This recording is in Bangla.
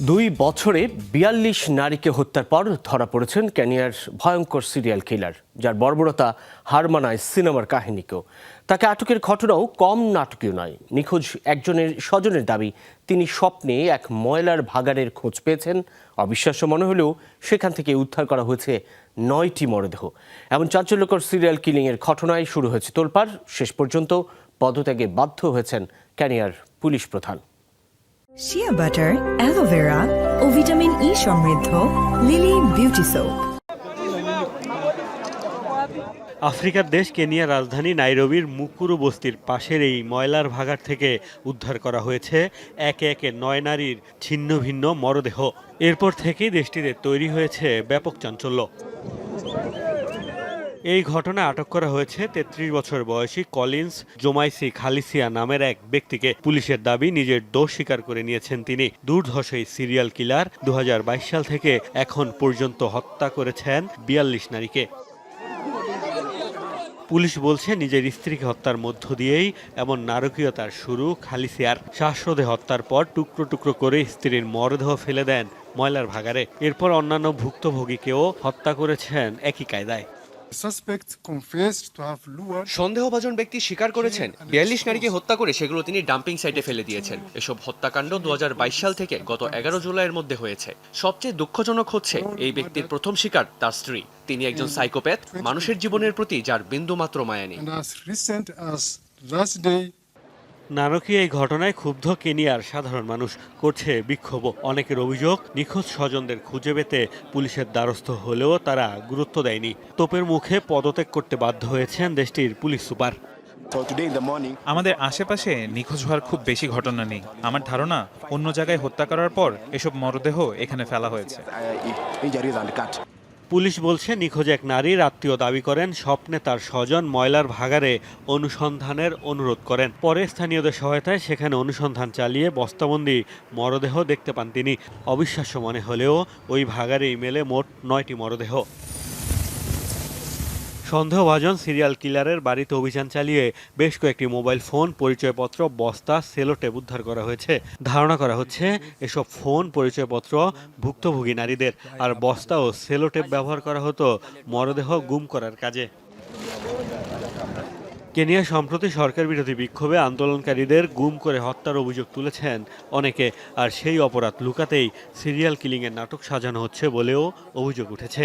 দুই বছরে বিয়াল্লিশ নারীকে হত্যার পর ধরা পড়েছেন ক্যানিয়ার ভয়ঙ্কর সিরিয়াল কিলার, যার বর্বরতা হার মানায় সিনেমার কাহিনীকেও। তাকে আটকের ঘটনাও কম নাটকীয় নয়, নিখোঁজ একজনের স্বজনের দাবি, তিনি স্বপ্নে এক ময়লার ভাগাড়ের খোঁজ পেয়েছেন। অবিশ্বাস্য মনে হলেও সেখান থেকে উদ্ধার করা হয়েছে নয়টি মরদেহ। এমন চাঞ্চল্যকর সিরিয়াল কিলিংয়ের ঘটনায় শুরু হয়েছে তোলপাড়। শেষ পর্যন্ত পদত্যাগে বাধ্য হয়েছেন ক্যানিয়ার পুলিশ প্রধান। Shea butter aloe vera vitamin E সমৃদ্ধ লিলি বিউটি সোপ আফ্রিকার দেশ কেনিয়ার রাজধানী নাইরোবির মুকুরু বস্তির পাশের এই ময়লার ভাগার থেকে উদ্ধার করা হয়েছে একে একে নয় নারীর ছিন্ন ভিন্ন মরদেহ। এরপর থেকেই দেশটিতে তৈরি হয়েছে ব্যাপক চাঞ্চল্য। এই ঘটনায় আটক করা হয়েছে তেত্রিশ বছর বয়সী কলিন্স জোমাইসি খালিসিয়া নামের এক ব্যক্তিকে। পুলিশের দাবি, নিজের দোষ স্বীকার করে নিয়েছেন তিনি। দুর্ধর্ষ সিরিয়াল কিলার। দু হাজার বাইশ সাল থেকে এখন পর্যন্ত হত্যা করেছেন বিয়াল্লিশ নারীকে। পুলিশ বলছে, নিজের স্ত্রীকে হত্যার মধ্য দিয়েই এমন নারকীয়তার শুরু খালিসিয়ার। শ্বাসরোধে হত্যার পর টুকরো টুকরো করে স্ত্রীর মরদেহ ফেলে দেন ময়লার ভাগারে এরপর অন্যান্য ভুক্তভোগীকেও হত্যা করেছেন একই কায়দায়। সন্দেহভাজন ব্যক্তি স্বীকার করেছেন বিয়াল্লিশ নারীকে হত্যা করে সেগুলো তিনি ডাম্পিং সাইটে ফেলে দিয়েছেন। এসব হত্যাকাণ্ড দু হাজার বাইশ সাল থেকে গত এগারো জুলাইয়ের মধ্যে হয়েছে। সবচেয়ে দুঃখজনক হচ্ছে এই ব্যক্তির প্রথম শিকার তার স্ত্রী। তিনি একজন সাইকোপ্যাথ মানুষের জীবনের প্রতি যার বিন্দুমাত্র মায়া নেই। নারকীয় এই ঘটনায় ক্ষুব্ধ কেনিয়ার সাধারণ মানুষ করছে বিক্ষোভ। অনেকের অভিযোগ নিখোঁজ স্বজনদের খুঁজে পেতে পুলিশের দ্বারস্থ হলেও তারা গুরুত্ব দেয়নি। তোপের মুখে পদত্যাগ করতে বাধ্য হয়েছেন দেশটির police super. So today in আমাদের আশেপাশে নিখোঁজ হওয়ার খুব বেশি ঘটনা নেই। আমার ধারণা অন্য জায়গায় হত্যা করার পর এসব মরদেহ এখানে ফেলা হয়েছে। পুলিশ বলছে, নিখোঁজ এক নারীর আত্মীয় দাবি করেন, স্বপ্নে তার স্বজন ময়লার ভাগারে অনুসন্ধানের অনুরোধ করেন। পরে স্থানীয়দের সহায়তায় সেখানে অনুসন্ধান চালিয়ে বস্তাবন্দি মরদেহ দেখতে পান তিনি। অবিশ্বাস্য মনে হলেও ওই ভাগারে ইমেলে মোট নয়টি মরদেহ। সন্দেহভাজন সিরিয়াল কিলারের বাড়িতে অভিযান চালিয়ে বেশ কয়েকটি মোবাইল ফোন, পরিচয়পত্র, বস্তা, সেলোটেপ উদ্ধার করা হয়েছে। ধারণা করা হচ্ছে, এসব ফোন, পরিচয়পত্র ভুক্তভোগী নারীদের। আর বস্তা ও সেলোটেপ ব্যবহার করা হতো মরদেহ গুম করার কাজে। কেনিয়া সম্প্রতি সরকার বিরোধী বিক্ষোভে আন্দোলনকারীদের গুম করে হত্যার অভিযোগ তুলেছেন অনেকে। আর সেই অপরাধ লুকাতেই সিরিয়াল কিলিংয়ের নাটক সাজানো হচ্ছে বলেও অভিযোগ উঠেছে।